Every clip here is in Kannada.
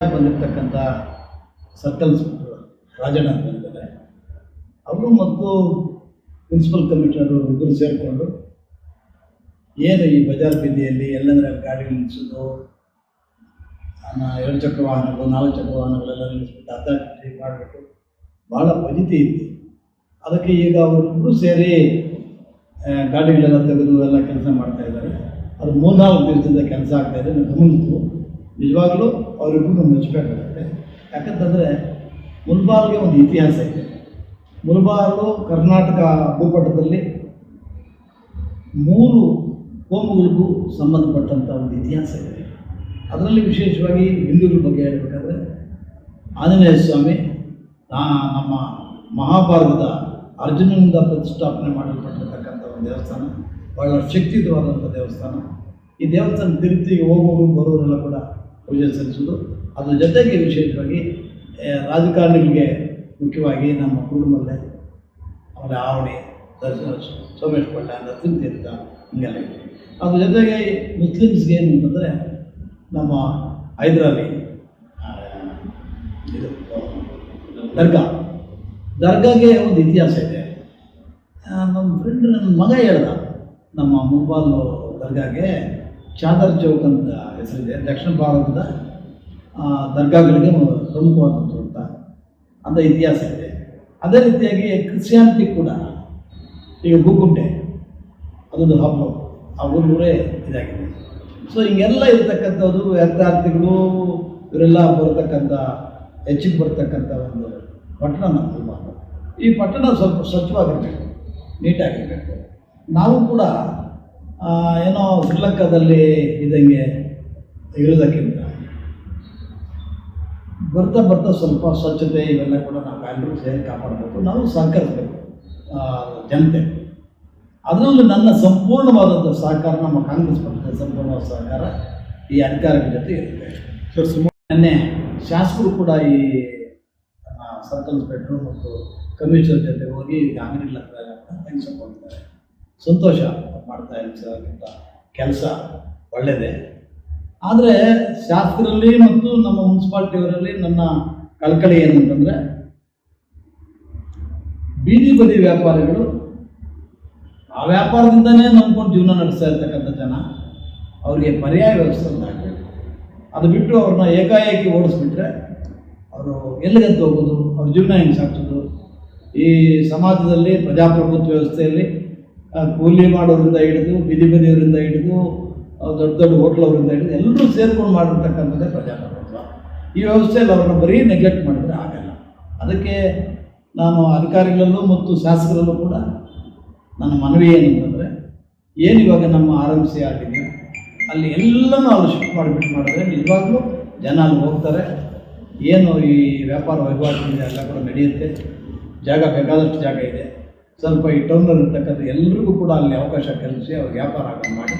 ಬಂದಿರತಕ್ಕಂಥ ಸರ್ಕಲ್ ರಾಜಣ್ಣ ಬಂದಿದ್ದಾರೆ. ಅವರು ಮತ್ತು ಪ್ರಿನ್ಸಿಪಲ್ ಕಮಿಷನರು ಇಬ್ಬರು ಸೇರಿಕೊಂಡು ಏನು ಈ ಬಜಾರ್ ಬೀದಿಯಲ್ಲಿ ಎಲ್ಲಂದ್ರೆ ಗಾಡಿ ನಿಲ್ಲಿಸೋದು ಎರಡು ಚಕ್ರ ವಾಹನಗಳು, ನಾಲ್ಕು ಚಕ್ರ ವಾಹನಗಳೆಲ್ಲ ನಿಲ್ಲಿಸ್ಬಿಟ್ಟು ಅಡ್ಡ ಮಾಡಿಬಿಟ್ಟು ಭಾಳ ಫಜಿತಿ ಇತ್ತು. ಅದಕ್ಕೆ ಈಗ ಅವರಿಬ್ಬರು ಸೇರಿ ಗಾಡಿಗಳೆಲ್ಲ ತೆಗೆದು ಎಲ್ಲ ಕೆಲಸ ಮಾಡ್ತಾ ಇದ್ದಾರೆ. ಅದು ಮೂರ್ನಾಲ್ಕು ದಿವಸದಿಂದ ಕೆಲಸ ಆಗ್ತಾ ಇದೆ ನಾನು ಗಮನಿಸ್ತು ನಿಜವಾಗ್ಲೂ ಅವರಿಬ್ಬರು ಮೆಚ್ಚಬೇಕಾಗುತ್ತೆ ಯಾಕಂತಂದರೆ ಮುಲ್ಬಾರ್ಗೆ ಒಂದು ಇತಿಹಾಸ ಇದೆ. ಮುಲ್ಬಾಲು ಕರ್ನಾಟಕ ಭೂಪಟದಲ್ಲಿ ಮೂರು ಕೋಮುಗಳಿಗೂ ಸಂಬಂಧಪಟ್ಟಂಥ ಒಂದು ಇತಿಹಾಸ ಇದೆ. ಅದರಲ್ಲಿ ವಿಶೇಷವಾಗಿ ಹಿಂದೂಗಳ ಬಗ್ಗೆ ಹೇಳಬೇಕಾದ್ರೆ ಆಂಜನೇಯ ಸ್ವಾಮಿ ನಮ್ಮ ಮಹಾಭಾರತದ ಅರ್ಜುನನಿಂದ ಪ್ರತಿಷ್ಠಾಪನೆ ಮಾಡಲ್ಪಟ್ಟಿರ್ತಕ್ಕಂಥ ಒಂದು ದೇವಸ್ಥಾನ, ಬಹಳ ಶಕ್ತಿಯುತವಾದಂಥ ದೇವಸ್ಥಾನ. ಈ ದೇವಸ್ಥಾನ ತಿರುಪತಿಗೆ ಹೋಗೋರು ಬರೋರೆಲ್ಲ ಕೂಡ ಪೂಜೆ ಸಲ್ಲಿಸೋದು ಅದ್ರ ಜೊತೆಗೆ ವಿಶೇಷವಾಗಿ ರಾಜಕಾರಣಿಗಳಿಗೆ ಮುಖ್ಯವಾಗಿ ನಮ್ಮ ಕುಟುಂಬದಲ್ಲೇ ಆಮೇಲೆ ಆವಣಿ ದರ್ಶನ ಸೋಮೇಶ್ ಪಟ್ಟ ನರಸಿಂಹ ತೀರ್ಥ ಹಿಂಗೆಲ್ಲ ಅದ್ರ ಜೊತೆಗೆ ಮುಸ್ಲಿಮ್ಸ್ಗೆ ಏನು ಅಂತಂದರೆ, ನಮ್ಮ ಹೈದರಾಲಿ ದರ್ಗಾ. ದರ್ಗಾಗೆ ಒಂದು ಇತಿಹಾಸ ಇದೆ. ನಮ್ಮ ಫ್ರೆಂಡ್ ನನ್ನ ಮಗ ಹೇಳ್ದ, ನಮ್ಮ ಮುಂಬಾಲ್ ದರ್ಗಾಗೆ ಚಾದರ್ ಚೌಕ್ ಅಂತ ಹೆಸರಿದೆ. ದಕ್ಷಿಣ ಭಾರತದ ದರ್ಗಾಗಳಿಗೆ ಪ್ರಮುಖವಾದಂಥ ಅಂತ ಅಂತ ಇತಿಹಾಸ ಇದೆ. ಅದೇ ರೀತಿಯಾಗಿ ಕ್ರಿಶ್ಚಿಯಾನಿಟಿ ಕೂಡ ಈಗ ಭೂಕುಂಟೆ, ಅದೊಂದು ಹಬ್ಬ. ಆ ಊರೂರೇ ಇದಾಗಿದೆ. ಸೊ ಹಿಂಗೆಲ್ಲ ಇರ್ತಕ್ಕಂಥದ್ದು ಯಾತ್ರಾರ್ಥಿಗಳು, ಇವರೆಲ್ಲ ಬರತಕ್ಕಂಥ, ಹೆಚ್ಚಿಗೆ ಬರ್ತಕ್ಕಂಥ ಒಂದು ಪಟ್ಟಣ ನಮ್ಮ. ಈ ಪಟ್ಟಣ ಸ್ವಲ್ಪ ಸ್ವಚ್ಛವಾಗಿರಬೇಕು, ನೀಟಾಗಿರಬೇಕು. ನಾವು ಕೂಡ ಏನೋ ಶ್ರೀಲಂಕಾದಲ್ಲಿ ಇದ್ದಂಗೆ ಇರೋದಕ್ಕಿಂತ ಬರ್ತಾ ಬರ್ತಾ ಸ್ವಲ್ಪ ಸ್ವಚ್ಛತೆ ಇವೆಲ್ಲ ಕೂಡ ನಾವು ಎಲ್ಲರೂ ಸೇರಿ ಕಾಪಾಡಬೇಕು. ನಾವು ಸಹಕರಿಸಬೇಕು ಜನತೆ. ಅದರಲ್ಲೂ ನನ್ನ ಸಂಪೂರ್ಣವಾದಂಥ ಸಹಕಾರ ನಮ್ಮ ಕಾಂಗ್ರೆಸ್ ಪಕ್ಷದ ಸಂಪೂರ್ಣವಾದ ಸಹಕಾರ ಈ ಅಧಿಕಾರದ ಜೊತೆ ಇರುತ್ತೆ. ಸರ್ ಸುಮಾರು ನಿನ್ನೆ ಶಾಸಕರು ಕೂಡ ಈ ನಮ್ಮ ಸರ್ಕಲ್ ಇನ್ಸ್ಪೆಕ್ಟ್ರು ಮತ್ತು ಕಮಿಷನರ್ ಜೊತೆ ಹೋಗಿ ಈಗ ಅಂಗಡಿಗಳ ಹತ್ರ ತೆಗೆಸಿಕೊಂಡಿದ್ದಾರೆ ಸಂತೋಷ ಮಾಡ್ತಾ ಮಾಡ್ತಾ ಇರ್ತಕ್ಕಂಥ ಕೆಲಸ ಒಳ್ಳೆಯದೇ ಆದರೆ ಶಾಸಕರಲ್ಲಿ ಮತ್ತು ನಮ್ಮ ಮುನ್ಸಿಪಾಲ್ಟಿಯವರಲ್ಲಿ ನನ್ನ ಕಳಕಳಿ ಏನಂತಂದರೆ, ಬೀದಿ ಬದಿ ವ್ಯಾಪಾರಿಗಳು, ಆ ವ್ಯಾಪಾರದಿಂದನೇ ನಂಬ್ಕೊಂಡು ಜೀವನ ನಡೆಸ್ತಾ ಇರ್ತಕ್ಕಂಥ ಜನ, ಅವರಿಗೆ ಪರ್ಯಾಯ ವ್ಯವಸ್ಥೆ ಮಾಡಬೇಕು ಅದು ಬಿಟ್ಟು ಅವ್ರನ್ನ ಏಕಾಏಕಿ ಓಡಿಸ್ಬಿಟ್ರೆ, ಅವರು ಎಲ್ಲಿಗಂತ ಹೋಗೋದು, ಅವ್ರ ಜೀವನ ಹೆಂಗೆ ಸಾಕ್ಸೋದು ಈ ಸಮಾಜದಲ್ಲಿ ಪ್ರಜಾಪ್ರಭುತ್ವ ವ್ಯವಸ್ಥೆಯಲ್ಲಿ ಕೂಲಿ ಮಾಡೋರಿಂದ ಹಿಡಿದು, ಬೀದಿ ಬದಿಯವರಿಂದ ಹಿಡಿದು ದೊಡ್ಡ ದೊಡ್ಡ ಹೋಟ್ಲವರಿಂದ ಹಿಡಿದು ಎಲ್ಲರೂ ಸೇರ್ಕೊಂಡು ಮಾಡಿರ್ತಕ್ಕಂಥದ್ದೇ ಪ್ರಜಾಪ್ರಭುತ್ವ. ಈ ವ್ಯವಸ್ಥೆಯಲ್ಲಿ ಅವರನ್ನು ಬರೀ ನೆಗ್ಲೆಕ್ಟ್ ಮಾಡಿದರೆ ಆಗಲ್ಲ. ಅದಕ್ಕೆ ನಾನು ಅಧಿಕಾರಿಗಳಲ್ಲೂ ಮತ್ತು ಶಾಸಕರಲ್ಲೂ ಕೂಡ ನನ್ನ ಮನವಿ ಏನಂತಂದರೆ, ಏನು ಇವಾಗ ನಮ್ಮ ಆರ್ ಎಂ ಸಿ ಆಗಿದೆ ಅಲ್ಲಿ ಎಲ್ಲನೂ ಅಲ್ಲಿ ಶಿಫ್ಟ್ ಮಾಡಿಬಿಟ್ಟು ಮಾಡಿದ್ರೆ ನಿಜವಾಗ್ಲೂ ಜನ ಅಲ್ಲಿ ಹೋಗ್ತಾರೆ. ಏನು ಈ ವ್ಯಾಪಾರ ವಹಿವಾಟು ಇದೆ ಎಲ್ಲ ಕೂಡ ನಡೆಯುತ್ತೆ. ಜಾಗ ಬೇಕಾದಷ್ಟು ಜಾಗ ಇದೆ. ಸ್ವಲ್ಪ ಈ ಟೌನಲ್ಲಿ ಇರ್ತಕ್ಕಂಥ ಎಲ್ರಿಗೂ ಕೂಡ ಅಲ್ಲಿ ಅವಕಾಶ ಕಲಿಸಿ ಅವ್ರಿಗೆ ವ್ಯಾಪಾರ ಮಾಡಿ.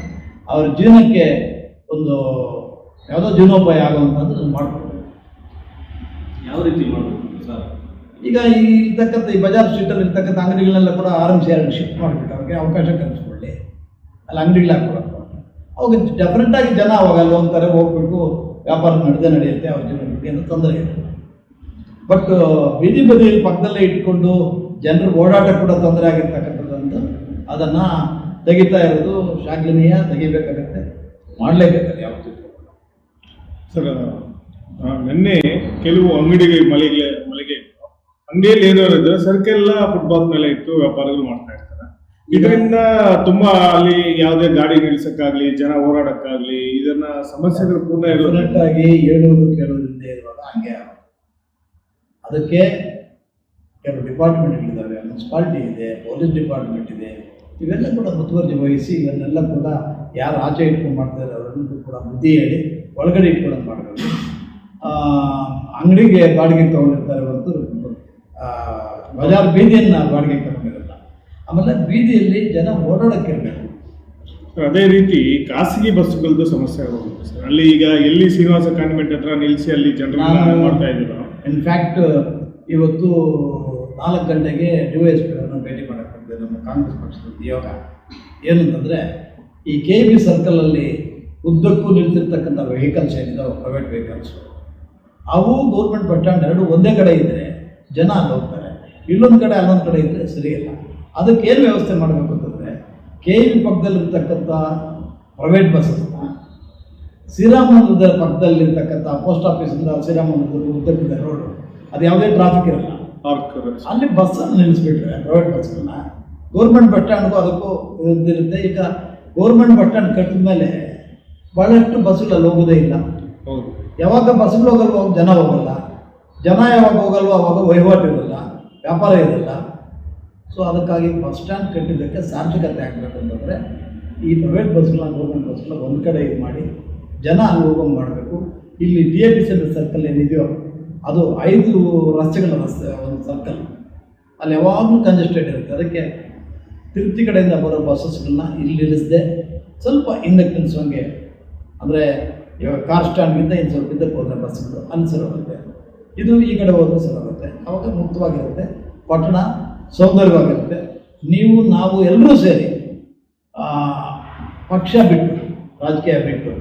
ಅವ್ರ ಜೀವನಕ್ಕೆ ಒಂದು ಯಾವುದೋ ಜೀವನೋಪಾಯ ಆಗುವಂಥದ್ದು ಮಾಡ್ಕೊಡ್ಬೇಕು ಯಾವ ರೀತಿ ಮಾಡಬೇಕು ಸರ್? ಈಗ ಈ ಇರ್ತಕ್ಕಂಥ ಈ ಬಜಾರ್ ಸ್ಟ್ರೀಟಲ್ಲಿ ಇರ್ತಕ್ಕಂಥ ಅಂಗಡಿಗಳನ್ನೆಲ್ಲ ಕೂಡ ಆರ್ ಎಂ ಸಿ ಎರಡು ಶಿಫ್ಟ್ ಮಾಡಿಬಿಟ್ಟು ಅವ್ರಿಗೆ ಅವಕಾಶ ಕಲಿಸ್ಕೊಳ್ಳಿ ಅಲ್ಲಿ ಅಂಗಡಿಗಳು ಹಾಕ್ಕೊಡಕ್ಕೆ ಅವಾಗ ಡೆಫಿನೆಟ್ಟಾಗಿ ಜನ ಅವಾಗ ಅಲ್ಲಿ ಒಂಥರ ಹೋಗ್ಬಿಟ್ಟು ವ್ಯಾಪಾರ ನಡೆದೇ ನಡೆಯುತ್ತೆ ಅವ್ರ ಜೀವನಕ್ಕೆ ಏನು ತೊಂದರೆ ಇಲ್ಲ ಬಟ್ ಬೀದಿ ಬದಿಯಲ್ಲಿ ಪಕ್ಕದಲ್ಲೇ ಇಟ್ಕೊಂಡು ಜನರ ಓಡಾಟ ಕೂಡ ತೊಂದರೆ ಆಗಿರ್ತಕ್ಕಂಥದ್ದು ಅದನ್ನು ತೆಗಿತಾ ಇರೋದು ಶ್ಲಾಘನೀಯ ತೆಗಿಬೇಕಾಗತ್ತೆ. ಮಾಡಲೇಬೇಕಾಗತ್ತೆ ಯಾವತ್ತೂ ಸರ್ ನಿನ್ನೆ ಕೆಲವು ಅಂಗಡಿಗೆ ಮಳಿಗೆ ಮಳಿಗೆ ಇತ್ತು. ಅಂಗಡಿಯಲ್ಲಿ ಏನೋ ಇದ್ದರೆ ಸರ್ಕೆಲ್ಲ ಫುಟ್ಪಾತ್ ಮೇಲೆ ಇಟ್ಟು ವ್ಯಾಪಾರಗಳು ಮಾಡ್ತಾ ಇರ್ತಾರೆ. ಇದರಿಂದ ತುಂಬಾ ಅಲ್ಲಿ ಯಾವುದೇ ಗಾಡಿ ನಿಲ್ಸಕ್ಕಾಗ್ಲಿ ಜನ ಓಡಾಡಕ್ಕಾಗ್ಲಿ ಇದನ್ನ ಸಮಸ್ಯೆಗಳು ಪೂರ್ಣ ಇರೋದಾಗಿ ಹೇಳೋದು ಕೇಳೋದ್ರಿಂದ ಇರುವಾಗ ಹಂಗೆ ಅದಕ್ಕೆ ಕೆಲವು ಡಿಪಾರ್ಟ್ಮೆಂಟ್ಗಳಿದ್ದಾವೆ ಮುನ್ಸಿಪಾಲ್ಟಿ ಇದೆ ಪೊಲೀಸ್ ಡಿಪಾರ್ಟ್ಮೆಂಟ್ ಇದೆ ಇವೆಲ್ಲ ಕೂಡ ಮುತುವರ್ಜಿ ವಹಿಸಿ ಇವನ್ನೆಲ್ಲ ಕೂಡ ಯಾರು ಆಚೆ ಇಟ್ಕೊಂಡು ಮಾಡ್ತಾರೆ ಅವರನ್ನು ಕೂಡ ಬುದ್ಧಿ ಹೇಳಿ ಒಳಗಡೆ ಇಟ್ಕೊಳ್ಳೋದು ಮಾಡಬೇಕು. ಅಂಗಡಿಗೆ ಬಾಡಿಗೆ ತೊಗೊಂಡಿರ್ತಾರೆ ಹೊರತು ಬಜಾರ್ ಬೀದಿಯನ್ನು ಬಾಡಿಗೆ ತಗೊಂಡಿರಲ್ಲ. ಆಮೇಲೆ ಬೀದಿಯಲ್ಲಿ ಜನ ಓಡಾಡೋಕ್ಕಿರಬೇಕು. ಇರಬೇಕು ಅದೇ ರೀತಿ ಖಾಸಗಿ ಬಸ್ಸುಗಳದ್ದು ಸಮಸ್ಯೆ ಆಗೋಗುತ್ತೆ ಸರ್. ಅಲ್ಲಿ ಈಗ ಎಲ್ಲಿ ಶ್ರೀನಿವಾಸ ಕಾನ್ವೆಂಟ್ ಹತ್ರ ನಿಲ್ಲಿಸಿ ಅಲ್ಲಿ ಜನರು ಮಾಡ್ತಾ ಇದ್ದೀರೋ? ಇನ್ಫ್ಯಾಕ್ಟ್ ಇವತ್ತು ನಾಲ್ಕು ಗಂಟೆಗೆ ಡಿ ಎಸ್ ಪಿ ಅವ್ರನ್ನ ಭೇಟಿ ಮಾಡಕ್ಕೆ ಬಂದೆ ನಮ್ಮ ಕಾಂಗ್ರೆಸ್ ಪಕ್ಷದ ನಿಯೋಗ ಏನಂತಂದರೆ ಈ ಕೆ ಬಿ ಸರ್ಕಲಲ್ಲಿ ಉದ್ದಕ್ಕೂ ನಿಲ್ತಿರ್ತಕ್ಕಂಥ ವೆಹಿಕಲ್ಸ್ ಏನಿದಾವೆ ಪ್ರೈವೇಟ್ ವೆಹಿಕಲ್ಸು ಅವು ಗೌರ್ಮೆಂಟ್ ಬಸ್ ಸ್ಟ್ಯಾಂಡ್ ಎರಡು ಒಂದೇ ಕಡೆ ಇದ್ದರೆ ಜನ ಅಲ್ಲಿ ಹೋಗ್ತಾರೆ. ಇಲ್ಲೊಂದು ಕಡೆ ಅಲ್ಲೊಂದು ಕಡೆ ಇದ್ದರೆ ಸರಿಯಿಲ್ಲ ಅದಕ್ಕೆ ಏನು ವ್ಯವಸ್ಥೆ ಮಾಡಬೇಕು ಅಂತಂದರೆ ಕೆ ಇ ಪಕ್ಕದಲ್ಲಿರ್ತಕ್ಕಂಥ ಪ್ರೈವೇಟ್ ಬಸ್ಸಸ್ನ ಶ್ರೀರಾಮನಗರದ ಪಕ್ಕದಲ್ಲಿರ್ತಕ್ಕಂಥ ಪೋಸ್ಟ್ ಆಫೀಸಿಂದ ಶ್ರೀರಾಮನಗರದ ಉದ್ದಕ್ಕಿದೆ ರೋಡು ಅದು ಯಾವುದೇ ಟ್ರಾಫಿಕ್ ಇರಲ್ಲ. ಅಲ್ಲಿ ಬಸ್ಸನ್ನು ನಿಲ್ಲಿಸ್ಬಿಟ್ರೆ ಪ್ರೈವೇಟ್ ಬಸ್ಗಳನ್ನ ಗೌರ್ಮೆಂಟ್ ಬಸ್ಟ್ಯಾಂಡ್ಗೂ ಸ್ಟ್ಯಾಂಡ್ಗೂ ಅದಕ್ಕೂ ಇದಿರುತ್ತೆ ಈಗ ಗೌರ್ಮೆಂಟ್ ಬಸ್ ಸ್ಟ್ಯಾಂಡ್ ಕಟ್ಟಿದ ಮೇಲೆ ಭಾಳಷ್ಟು ಬಸ್ಗಳಲ್ಲಿ ಹೋಗೋದೇ ಇಲ್ಲ. ಹೌದು. ಯಾವಾಗ ಬಸ್ಗಳು ಹೋಗಲ್ವೋ ಜನ ಹೋಗಲ್ಲ. ಜನ ಯಾವಾಗ ಹೋಗಲ್ವೋ ಅವಾಗ ವಹಿವಾಟು ಇರಲ್ಲ. ವ್ಯಾಪಾರ ಇರಲ್ಲ. ಸೊ ಅದಕ್ಕಾಗಿ ಬಸ್ ಸ್ಟ್ಯಾಂಡ್ ಕಟ್ಟಿದ್ದಕ್ಕೆ ಸಾರ್ಥಕತೆ ಆಗಬೇಕು ಅಂತಂದರೆ ಈ ಪ್ರೈವೇಟ್ ಬಸ್ಗಳನ್ನ ಗೌರ್ಮೆಂಟ್ ಬಸ್ಗಳ ಒಂದು ಕಡೆ ಇದು ಮಾಡಿ ಜನ ಅಲ್ಲಿ ಹೋಗಂಗೆ ಮಾಡಬೇಕು. ಇಲ್ಲಿ D A P C circle ಏನಿದೆಯೋ ಅದು ಐದು ರಸ್ತೆಗಳ ರಸ್ತೆ ಒಂದು ಸರ್ಕಲ್ ಅಲ್ಲಿ ಯಾವಾಗಲೂ ಕಂಜೆಸ್ಟೆಡ್ ಇರುತ್ತೆ. ಅದಕ್ಕೆ ತಿರುಪತಿ ಕಡೆಯಿಂದ ಬರೋ ಬಸ್ಸಸ್ಗಳನ್ನ ಇಲ್ಲಿ ನಿಲ್ಲಿಸದೆ ಸ್ವಲ್ಪ ಹಿಂದಕ್ಕೆ ನಿಲ್ಲಿಸೋಂಗೆ ಅಂದರೆ ಇವಾಗ ಕಾರ್ ಸ್ಟ್ಯಾಂಡ್ಗಿಂತ ಇನ್ನು ಸ್ವಲ್ಪ ಹಿಂದಕ್ಕೆ ಹೋದರೆ ಬಸ್ಗಳು ಅಲ್ಲಿ ಇದು ಈ ಕಡೆ ಹೋದ್ರೆ ಸರೋಗುತ್ತೆ ಅವಾಗ ಮುಕ್ತವಾಗಿರುತ್ತೆ. ಪಟ್ಟಣ ಸೌಂದರ್ಯವಾಗಿರುತ್ತೆ. ನೀವು, ನಾವು ಎಲ್ಲರೂ ಸೇರಿ ಪಕ್ಷ ಬಿಟ್ಟು, ರಾಜಕೀಯ ಬಿಟ್ಟು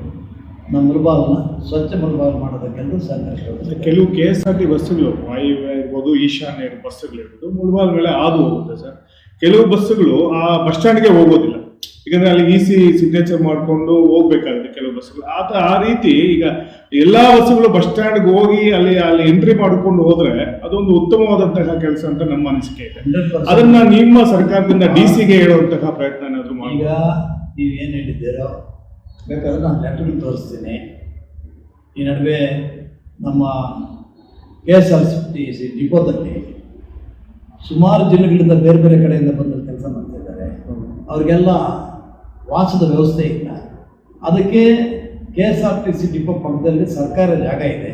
ನಮ್ಮ ಮುಲ್ಬಾಲ್ನ ಸ್ವಚ್ಛ ಮುಲ್ಬಾಲ್ ಮಾಡೋದಕ್ಕೆಲ್ಲರೂ ಸಹಕರಿಸಬೇಕು ಕೆಲವು ಕೆ ಎಸ್ ಆರ್ ಟಿ ಬಸ್ಸುಗಳು ವಾಯುವ್ಯ ಇರ್ಬೋದು, ಈಶಾನ್ಯ ಬಸ್ಸುಗಳಿರ್ಬೋದು ಮುಲ್ಬಾಲ್ ಮೇಲೆ ಹಾದು ಹೋಗುತ್ತೆ ಸರ್. ಕೆಲವು ಬಸ್ಸುಗಳು ಆ ಬಸ್ ಸ್ಟ್ಯಾಂಡ್ಗೆ ಹೋಗೋದಿಲ್ಲ. ಯಾಕಂದ್ರೆ ಅಲ್ಲಿ ಇ ಸಿ ಸಿಗ್ನೇಚರ್ ಮಾಡಿಕೊಂಡು ಹೋಗ್ಬೇಕಾಗುತ್ತೆ ಕೆಲವು ಬಸ್ಸುಗಳು. ಆತ ಆ ರೀತಿ ಈಗ ಎಲ್ಲಾ ಬಸ್ಸುಗಳು ಬಸ್ ಸ್ಟ್ಯಾಂಡ್ಗೆ ಹೋಗಿ ಅಲ್ಲಿ ಅಲ್ಲಿ ಎಂಟ್ರಿ ಮಾಡಿಕೊಂಡು ಹೋದ್ರೆ ಅದೊಂದು ಉತ್ತಮವಾದಂತಹ ಕೆಲಸ ಅಂತ ನಮ್ಮ ಅನಿಸಿಕೆ ಇದೆ. ಅದನ್ನ ನಿಮ್ಮ ಸರ್ಕಾರದಿಂದ ಡಿ ಸಿಗೆ ಹೇಳುವಂತಹ ಪ್ರಯತ್ನ ಏನಾದ್ರು ಮಾಡಿ ಈಗ ನೀವು ಏನು ಹೇಳಿದ್ದೀರೋ ಬೇಕಾದ್ರೆ ನಾನು ಲೆಟರ್ ತೋರಿಸ್ತೀನಿ. ಈ ನಡುವೆ ನಮ್ಮ ಕೆ ಎಸ್ ಆರ್ ಸಿ ಡಿಪೋದಲ್ಲಿ ಸುಮಾರು ಜಿಲ್ಲೆಗಳಿಂದ ಬೇರೆ ಬೇರೆ ಕಡೆಯಿಂದ ಬಂದು ಕೆಲಸ ಮಾಡ್ತಿದ್ದಾರೆ. ಅವ್ರಿಗೆಲ್ಲ ವಾಸದ ವ್ಯವಸ್ಥೆ ಇಲ್ಲ. ಅದಕ್ಕೆ K S R T C depot ಪಕ್ಕದಲ್ಲಿ ಸರ್ಕಾರ ಜಾಗ ಇದೆ.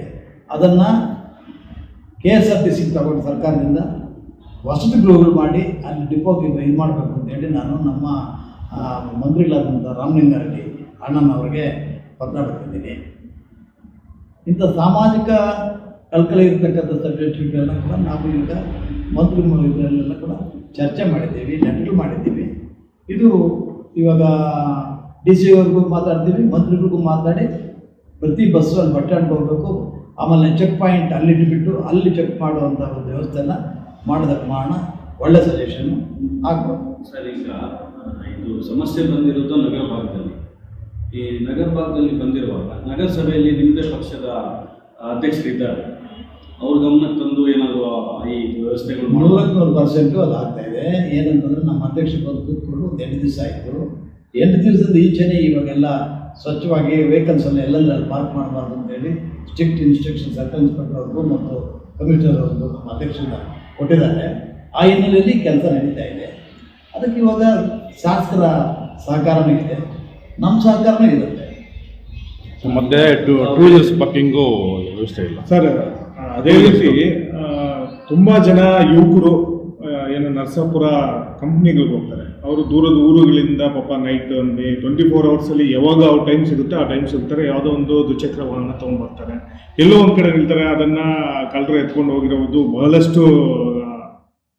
ಅದನ್ನು K S R T C ತಗೊಂಡು ಸರ್ಕಾರದಿಂದ ವಸತಿ ಗೃಹಗಳು ಮಾಡಿ ಅಲ್ಲಿ ಡಿಪೋಗೆ ಇದು ಮಾಡಬೇಕು ಅಂತೇಳಿ ನಾನು ನಮ್ಮ ಮಂತ್ರಿಗಳಾದಂಥ ರಾಮಲಿಂಗಾರೆಡ್ಡಿ ಅಣ್ಣನವರಿಗೆ ಪತ್ರ ಬರ್ತಿದ್ದೀನಿ ಇಂಥ ಸಾಮಾಜಿಕ ಕಲ್ಕಲೆ ಇರತಕ್ಕಂಥ ಸಬ್ಜೆಕ್ಟ್ಗಳನ್ನ ಕೂಡ ನಾವು ಈಗ ಮಂತ್ರಿ ಇದರಲ್ಲೆಲ್ಲ ಕೂಡ ಚರ್ಚೆ ಮಾಡಿದ್ದೀವಿ, ಲೆಟರ್ ಮಾಡಿದ್ದೀವಿ. ಇದು ಇವಾಗ ಡಿ ಸಿ ಅವ್ರಿಗೂ ಮಾತಾಡ್ತೀವಿ, ಮಂತ್ರಿಗಳಿಗೂ ಮಾತಾಡಿ ಪ್ರತಿ ಬಸ್ಸು ಅಲ್ಲಿ ಸ್ಟ್ಯಾಂಡ್ಗೆ ಹೋಗಬೇಕು. ಆಮೇಲೆ ಚೆಕ್ ಪಾಯಿಂಟ್ ಅಲ್ಲಿಟ್ಬಿಟ್ಟು ಅಲ್ಲಿ ಚೆಕ್ ಮಾಡುವಂಥ ಒಂದು ವ್ಯವಸ್ಥೆನ ಮಾಡೋದಕ್ಕೆ ಮಾಡೋಣ ಒಳ್ಳೆ ಸಜೆಷನ್ ಆಗ್ಬೋದು. ಸರ್, ಈಗ ಇದು ಸಮಸ್ಯೆ ಬಂದಿರೋದು ನಗರ ಭಾಗದಲ್ಲಿ. ಈ ನಗರ ಭಾಗದಲ್ಲಿ ಬಂದಿರುವಾಗ ನಗರಸಭೆಯಲ್ಲಿ ನಿಮ್ಮದೇ ಪಕ್ಷದ ಅಧ್ಯಕ್ಷರಿದ್ದಾರೆ. ಅವ್ರ ಗಮನಕ್ಕೆ ತಂದು ಏನಾದರೂ ಈ ವ್ಯವಸ್ಥೆಗಳು ನೂರಕ್ಕೂರು ನೂರಕ್ಕೆ ನೂರು ಪರ್ಸೆಂಟು ಅದು ಆಗ್ತಾ ಇದೆ. ಏನಂತಂದ್ರೆ ನಮ್ಮ ಅಧ್ಯಕ್ಷ ಬಂದು ಕೂತ್ಕೊಂಡು ಒಂದು ಎಂಟು ದಿವಸ ಆಯಿತು. ಎಂಟು ದಿವಸದ ಈಚೆನೇ ಇವಾಗೆಲ್ಲ ಸ್ವಚ್ಛವಾಗಿ ವೆಹಿಕಲ್ಸ್ ಎಲ್ಲ ಎಲ್ಲೆಲ್ಲಿ ಪಾರ್ಕ್ ಮಾಡಬಾರ್ದು ಅಂತೇಳಿ ಸ್ಟ್ರಿಕ್ಟ್ ಇನ್ಸ್ಟ್ರಕ್ಷನ್ ಸರ್ಕಲ್ ಇನ್ಸ್ಪೆಕ್ಟರ್ ಅವ್ರಿಗೂ ಮತ್ತು ಕಮಿಷನರ್ ಅವ್ರಿಗೂ ನಮ್ಮ ಅಧ್ಯಕ್ಷರಿಂದ ಕೊಟ್ಟಿದ್ದಾರೆ. ಆ ಹಿನ್ನೆಲೆಯಲ್ಲಿ ಕೆಲಸ ನಡೀತಾ ಇದೆ. ಅದಕ್ಕೆ ಇವಾಗ ಶಾಸಕರ ಸಹಕಾರನೂ ಇದೆ. ನಮ್ಮ ಸಹಕಾರನೂ ಇರುತ್ತೆ. ಮತ್ತೆ ಟೂ ಟೂ ಇಯರ್ಸ್ ಪಾರ್ಕಿಂಗು ವ್ಯವಸ್ಥೆ ಇಲ್ಲ. ಸರ್ ಅದೇ ರೀತಿ ತುಂಬ ಜನ ಯುವಕರು ಏನು ನರಸಾಪುರ ಕಂಪ್ನಿಗಳಿಗೆ ಹೋಗ್ತಾರೆ. ಅವರು ದೂರದ ಊರುಗಳಿಂದ ಪಾಪ ನೈಟ್ ಒಂದು ಟ್ವೆಂಟಿ ಫೋರ್ ಅವರ್ಸ್ ಅಲ್ಲಿ ಯಾವಾಗ ಅವ್ರ ಟೈಮ್ ಸಿಗುತ್ತೆ ಆ ಟೈಮ್ ಸಿಗ್ತಾರೆ. ಯಾವುದೋ ಒಂದು ದ್ವಿಚಕ್ರ ವಾಹನ ತೊಗೊಂಡ್ಬರ್ತಾರೆ ಎಲ್ಲೋ ಒಂದು ಕಡೆ ನಿಲ್ತಾರೆ. ಅದನ್ನ ಕಳ್ಳರು ಎತ್ಕೊಂಡು ಹೋಗಿರೋದು ಬಹಳಷ್ಟು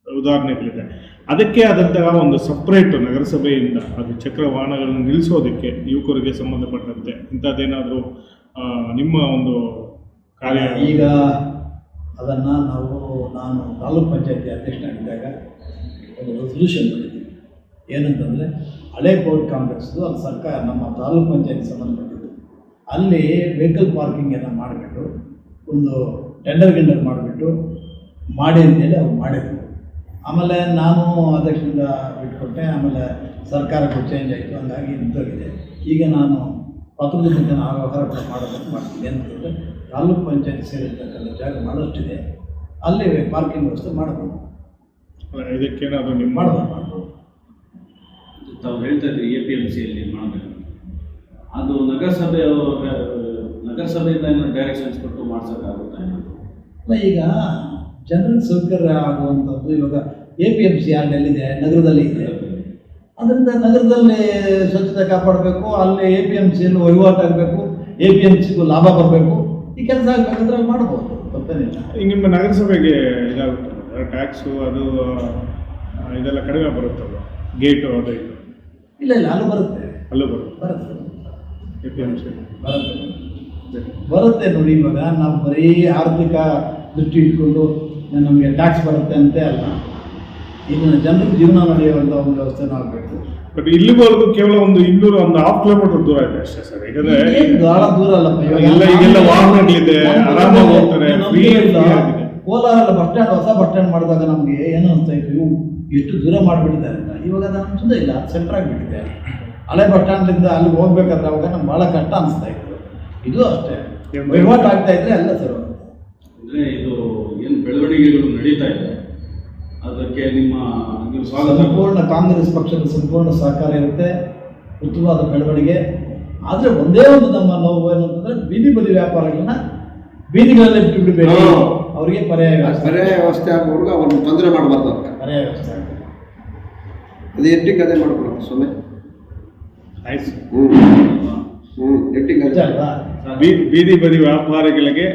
ಉದಾಹರಣೆಗಳಿದೆ. ಅದಕ್ಕೆ ಆದಂತಹ ಒಂದು ಸಪ್ರೇಟ್ ನಗರಸಭೆಯಿಂದ ಅದು ಚಕ್ರ ವಾಹನಗಳನ್ನು ನಿಲ್ಲಿಸೋದಕ್ಕೆ ಯುವಕರಿಗೆ ಸಂಬಂಧಪಟ್ಟಂತೆ ಇಂಥದ್ದೇನಾದರೂ ನಿಮ್ಮ ಒಂದು ಕಾರ್ಯ ಈಗ ಅದನ್ನು ನಾವು, ನಾನು ತಾಲೂಕು ಪಂಚಾಯತಿ ಅಧ್ಯಕ್ಷನಾಗಿದ್ದಾಗ ಒಂದು ರೆಸೊಲ್ಯೂಷನ್ ಮಾಡಿದ್ದೀನಿ ಏನಂತಂದರೆ, ಹಳೆ ಕೋರ್ಟ್ ಕಾಂಪ್ಲೆಕ್ಸ್ದು ಅದು ಸರ್ಕಾರ ನಮ್ಮ ತಾಲೂಕು ಪಂಚಾಯತಿ ಸಂಬಂಧಪಟ್ಟಿದ್ದು. ಅಲ್ಲಿ ವೆಹಿಕಲ್ ಪಾರ್ಕಿಂಗನ್ನು ಮಾಡಿಬಿಟ್ಟು, ಒಂದು ಟೆಂಡರ್ ಗಿಂಡರ್ ಮಾಡಿಬಿಟ್ಟು ಮಾಡಿ ಅಂತೇಳಿ ಅವ್ರು ಮಾಡಿದ್ರು. ಆಮೇಲೆ ನಾನು ಅಧ್ಯಕ್ಷರಿಂದ ಬಿಟ್ಕೊಟ್ಟೆ, ಆಮೇಲೆ ಸರ್ಕಾರಕ್ಕೂ ಚೇಂಜ್ ಆಯಿತು, ಹಂಗಾಗಿ ನಿಂತೋಗಿದೆ. ಈಗ ನಾನು ಪತ್ರದ ಜನ ಆ ವ್ಯವಹಾರ ಕೂಡ ಮಾಡೋದಕ್ಕೆ ಮಾಡ್ತೀನಿ. ಅಂತಂದರೆ ತಾಲೂಕ್ ಪಂಚಾಯತ್ ಸೇರಿರ್ತಕ್ಕಂಥ ಜಾಗ ಭಾಳಷ್ಟಿದೆ ಅಲ್ಲಿ ಪಾರ್ಕಿಂಗ್ ವ್ಯವಸ್ಥೆ ಮಾಡಬಹುದು ಇದಕ್ಕೇನಾದರೂ ನಿಮ್ಮ ಮಾಡ್ಬೋದು ಮಾಡ್ಬೋದು. ತಾವು ಹೇಳ್ತಾ ಇದ್ದೀವಿ ಎ ಪಿ ಎಂ ಸಿಯಲ್ಲಿ ಮಾಡಬೇಕು ಅದು ನಗರಸಭೆ ನಗರಸಭೆಯಿಂದ ಏನೋ ಡೈರೆಕ್ಷನ್ಸ್ ಕೊಟ್ಟು ಮಾಡ್ಸೋಕ್ಕಾಗುತ್ತಾ ಏನಾದರೂ ಅಲ್ಲ ಈಗ ಜನರಿಗೆ ಸೌಕರ್ಯ ಆಗುವಂಥದ್ದು ಇವಾಗ ಎ ಪಿ ಎಂ ಸಿ ಅಲ್ಲಿದೆ ನಗರದಲ್ಲಿ ಇದೆ. ಅದರಿಂದ ನಗರದಲ್ಲಿ ಸ್ವಚ್ಛತೆ ಕಾಪಾಡಬೇಕು ಅಲ್ಲಿ ಎ ಪಿ ಎಂ ಸಿಯಲ್ಲಿ ವಹಿವಾಟಾಗಬೇಕು ಎ ಪಿ ಎಂ ಸಿಗೂ ಲಾಭ ಬರಬೇಕು. ಈ ಕೆಲಸ ಆಗಬೇಕಂದ್ರೆ ಮಾಡಬಹುದು ಮಾಡ್ಬೋದು ತಪ್ಪೇನಿಲ್ಲ ಈಗ ನಿಮ್ಮ ನಗರಸಭೆಗೆ ಇದಾಗುತ್ತೆ. ಟ್ಯಾಕ್ಸು ಅದು ಇದೆಲ್ಲ ಕಡಿಮೆ ಬರುತ್ತಲ್ಲ ಗೇಟು ಅದು ಇದು? ಇಲ್ಲ ಇಲ್ಲ ಅಲ್ಲೂ ಬರುತ್ತೆ. ಅಲ್ಲೂ ಬರುತ್ತೆ. ಬರುತ್ತೆ. ಎ ಪಿ ಎಂ ಸಿ ಬರುತ್ತೆ. ಬರುತ್ತೆ ನೋಡಿ ಇವಾಗ. ನಾವು ಬರೀ ಆರ್ಥಿಕ ದೃಷ್ಟಿ ಇಟ್ಕೊಂಡು ನಮಗೆ ಟ್ಯಾಕ್ಸ್ ಬರುತ್ತೆ ಅಂತೆ ಅಲ್ಲ. ಇದನ್ನ ಜನರ ಜೀವನ ನಡೆಯುವಂಥ ಒಂದು ವ್ಯವಸ್ಥೆ ಆಗಬೇಕು. ಬಟ್ ಇಲ್ಲಿವರೆಗೂ ಕೇವಲ ಒಂದು ಇನ್ನೂರು ಒಂದು ಹಾಫ್ ಕಿಲೋಮೀಟರ್ ದೂರ ಇದೆ ಅಷ್ಟೇ ಸರ್. ಯಾಕಂದ್ರೆ ಬಹಳ ದೂರ ಅಲ್ಲಪ್ಪ ಇವಾಗ ಎಲ್ಲ ಈಗೆಲ್ಲ ವಾಹನಗಳಿದೆ, ಆರಾಮಾಗಿ ಹೋಗ್ತಾರೆ, ಇಲ್ಲ. ಕೋಲಾರಲ್ಲಿ ಬಸ್ ಸ್ಟ್ಯಾಂಡ್ ಹೊಸ ಬಸ್ ಸ್ಟ್ಯಾಂಡ್ ಮಾಡಿದಾಗ ನಮಗೆ ಏನು ಅಂತ ಇತ್ತು? ಇವು ಎಷ್ಟು ದೂರ ಮಾಡಿಬಿಟ್ಟಿದ್ದಾರೆ ಅಂತ. ಇವಾಗ ಅದು ಅನ್ಸೋದೇ ಇಲ್ಲ ಸೆಂಟರ್ ಆಗಿಬಿಟ್ಟಿದೆ. ಹಳೆ ಬಸ್ ಸ್ಟ್ಯಾಂಡ್ಲಿಂದ ಅಲ್ಲಿ ಹೋಗ್ಬೇಕಾದ್ರೆ ಅವಾಗ ನಮ್ಗೆ ಭಾಳ ಕಷ್ಟ ಅನಿಸ್ತಾ ಇತ್ತು. ಇದು ಅಷ್ಟೇ? ವಹಿವಾಟು ಆಗ್ತಾ ಇದ್ರೆ ಅಲ್ಲ ಸರ್. ಅಂದರೆ ಇದು ಏನು ಬೆಳವಣಿಗೆಗಳು ನಡೀತಾ ಇದೆ? ಅದಕ್ಕೆ ನಿಮ್ಮ ನೀವು ಸ್ವಾಗತ. ಸಂಪೂರ್ಣ ಕಾಂಗ್ರೆಸ್ ಪಕ್ಷದ ಸಂಪೂರ್ಣ ಸಹಕಾರ ಇರುತ್ತೆ ಉತ್ತಮವಾದ ಬೆಳವಣಿಗೆ. ಆದರೆ ಒಂದೇ ಒಂದು ನಮ್ಮ ನೋವು ಏನು ಅಂತಂದ್ರೆ ಬೀದಿ ಬದಿ ವ್ಯಾಪಾರಗಳನ್ನ ಬೀದಿಗಳಲ್ಲಿ ಬಿಟ್ಟು ಬಿಡಬೇಕು. ಅವರಿಗೆ ಪರ್ಯಾಯ ವ್ಯವಸ್ಥೆ. ಪರ್ಯಾಯ ವ್ಯವಸ್ಥೆ ಆಗುವವರೆಗೂ ಅವ್ರನ್ನ ತೊಂದರೆ ಮಾಡಬಾರ್ದು ಅವ್ರಿಗೆ ಪರ್ಯಾಯ ವ್ಯವಸ್ಥೆ ಆಗಬೇಕು. ಅದು ಎಟ್ಟಿಗೆ ಅದೇ ಮಾಡ್ಕೊಡೋದು ಸ್ವಾಮಿ. ಆಯ್ತು. ಹ್ಞೂ ಹ್ಞೂ ಎಟ್ಟಿಗೆ ಅದೇ ಬೀದಿ ಬದಿ ವ್ಯಾಪಾರಿಗಳಿಗೆ